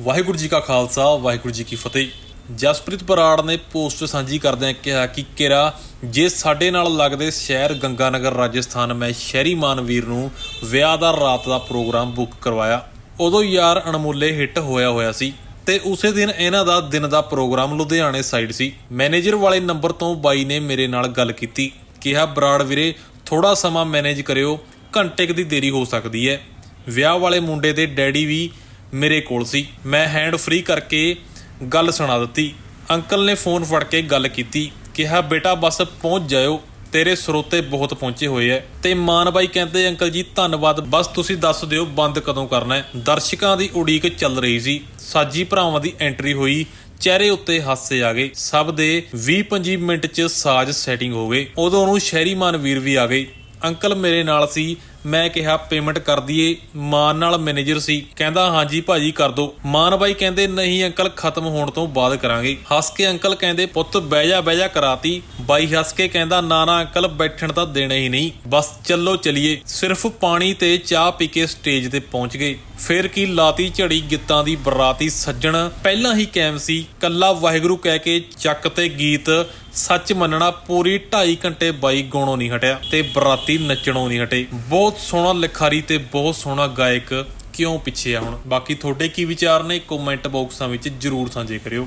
ਵਾਹਿਗੁਰੂ ਜੀ ਕਾ ਖਾਲਸਾ, ਵਾਹਿਗੁਰੂ ਜੀ ਕੀ ਫਤਿਹ। ਜਸਪ੍ਰੀਤ ਬਰਾੜ ਨੇ ਪੋਸਟ ਸਾਂਝੀ ਕਰਦਿਆਂ ਕਿਹਾ ਕਿ ਕਿਰਾ ਜੇ ਸਾਡੇ ਨਾਲ ਲੱਗਦੇ ਸ਼ਹਿਰ ਗੰਗਾਨਗਰ ਰਾਜਸਥਾਨ, ਮੈਂ ਸ਼ਹਿਰੀ ਮਾਨਵੀਰ ਨੂੰ ਵਿਆਹ ਦਾ ਰਾਤ ਦਾ ਪ੍ਰੋਗਰਾਮ ਬੁੱਕ ਕਰਵਾਇਆ। ਉਦੋਂ ਯਾਰ ਅਣਮੁੱਲੇ ਹਿੱਟ ਹੋਇਆ ਹੋਇਆ ਸੀ ਤੇ ਉਸੇ ਦਿਨ ਇਹਨਾਂ ਦਾ ਦਿਨ ਦਾ ਪ੍ਰੋਗਰਾਮ ਲੁਧਿਆਣੇ ਸਾਈਡ ਸੀ। ਮੈਨੇਜਰ ਵਾਲੇ ਨੰਬਰ ਤੋਂ ਬਾਈ ਨੇ ਮੇਰੇ ਨਾਲ ਗੱਲ ਕੀਤੀ। ਕਿਹਾ, ਬਰਾੜ ਵੀਰੇ ਥੋੜਾ ਸਮਾਂ ਮੈਨੇਜ ਕਰਿਓ, ਘੰਟੇ ਕੁ ਦੀ ਦੇਰੀ ਹੋ ਸਕਦੀ ਹੈ। ਵਿਆਹ ਵਾਲੇ ਮੁੰਡੇ ਦੇ ਡੈਡੀ ਵੀ ਮੇਰੇ ਕੋਲ ਸੀ। ਮੈਂ ਹੈਂਡ ਫ੍ਰੀ ਕਰਕੇ ਗੱਲ ਸੁਣਾ ਦਿੱਤੀ। ਅੰਕਲ ਨੇ ਫੋਨ ਫੜ ਕੇ ਗੱਲ ਕੀਤੀ। ਕਿਹਾ, ਬੇਟਾ, ਬਸ ਪਹੁੰਚ ਜਾਇਓ। ਤੇਰੇ ਸਰੋਤੇ ਬਹੁਤ ਪਹੁੰਚੇ ਹੋਏ ਐ। ਤੇ ਮਾਨ ਬਾਈ ਕਹਿੰਦੇ, ਅੰਕਲ ਜੀ, ਧੰਨਵਾਦ। ਬਸ ਤੁਸੀਂ ਦੱਸ ਦਿਓ, ਬੰਦ ਕਦੋਂ ਕਰਨਾ ਹੈ ਦਰਸ਼ਕਾਂ ਦੀ ਉਡੀਕ ਚੱਲ ਰਹੀ ਸੀ। ਸਾਜੀ ਭਰਾਵਾਂ ਦੀ ਐਂਟਰੀ ਹੋਈ। ਚਿਹਰੇ ਉੱਤੇ ਹਾਸੇ ਆ ਗਏ। ਸਭ ਦੇ 20-25 ਮਿੰਟ 'ਚ ਸਾਜ਼ ਸੈਟਿੰਗ ਹੋ ਗਏ। ਉਦੋਂ ਨੂੰ ਸ਼ਹਿਰੀ ਮਾਨਵੀਰ ਵੀ ਆ ਗਏ। ਅੰਕਲ ਮੇਰੇ ਨਾਲ ਸੀ। ਮੈਂ ਕਿਹਾ ਪੇਮੈਂਟ ਕਰ ਦਈਏ। ਮਾਨ ਨਾਲ ਮੈਨੇਜਰ ਸੀ। ਕਹਿੰਦਾ, ਹਾਂਜੀ ਭਾਜੀ, ਕਰ ਦੋ। ਮਾਨ ਬਾਈ ਕਹਿੰਦੇ, ਨਹੀਂ ਅੰਕਲ, ਖਤਮ ਹੋਣ ਤੋਂ ਬਾਅਦ ਕਰਾਂਗੇ। ਹੱਸ ਕੇ ਅੰਕਲ ਕਹਿੰਦੇ, ਪੁੱਤ, ਬਹਿ ਜਾ ਬਹਿ ਜਾ, ਕਰਾਤੀ। ਬਾਈ ਹੱਸ ਕੇ ਕਹਿੰਦਾ, ਨਾ ਨਾ ਅੰਕਲ, ਬੈਠਣ ਤਾਂ ਦੇਣਾ ਹੀ ਨਹੀਂ। ਬਸ ਚੱਲੋ, ਚਲੀਏ। ਸਿਰਫ ਪਾਣੀ ਤੇ ਚਾਹ ਪੀ ਕੇ ਸਟੇਜ ਤੇ ਪਹੁੰਚ ਗਏ। ਫਿਰ ਕੀ ਲਾਤੀ ਝੜੀ ਗਿੱਤਾਂ ਦੀ ਬਰਾਤੀ ਸੱਜਣ। ਪਹਿਲਾਂ ਹੀ ਕੈਮ ਸੀ। ਕੱਲਾ ਵਾਹਿਗੁਰੂ ਕਹਿ ਕੇ ਚੱਕ ਤੇ ਗੀਤ ਸੱਚ ਮੰਨਣਾ ਪੂਰੀ 2.5 ਘੰਟੇ ਬਾਈ ਗਾਉਣੋਂ ਨਹੀਂ ਹਟਿਆ ਤੇ ਬਰਾਤੀ ਨੱਚਣੋਂ ਨਹੀਂ ਹਟੇ। ਬਹੁਤ ਬਹੁਤ ਸੋਹਣਾ ਲਿਖਾਰੀ ਤੇ ਬਹੁਤ ਸੋਹਣਾ ਗਾਇਕ ਕਿਉਂ ਪਿੱਛੇ ਆ ਹੁਣ? ਬਾਕੀ ਤੁਹਾਡੇ ਕੀ ਵਿਚਾਰ ਨੇ? ਕਮੈਂਟ ਬਾਕਸਾਂ ਵਿੱਚ ਜਰੂਰ ਸਾਂਝੇ ਕਰਿਓ।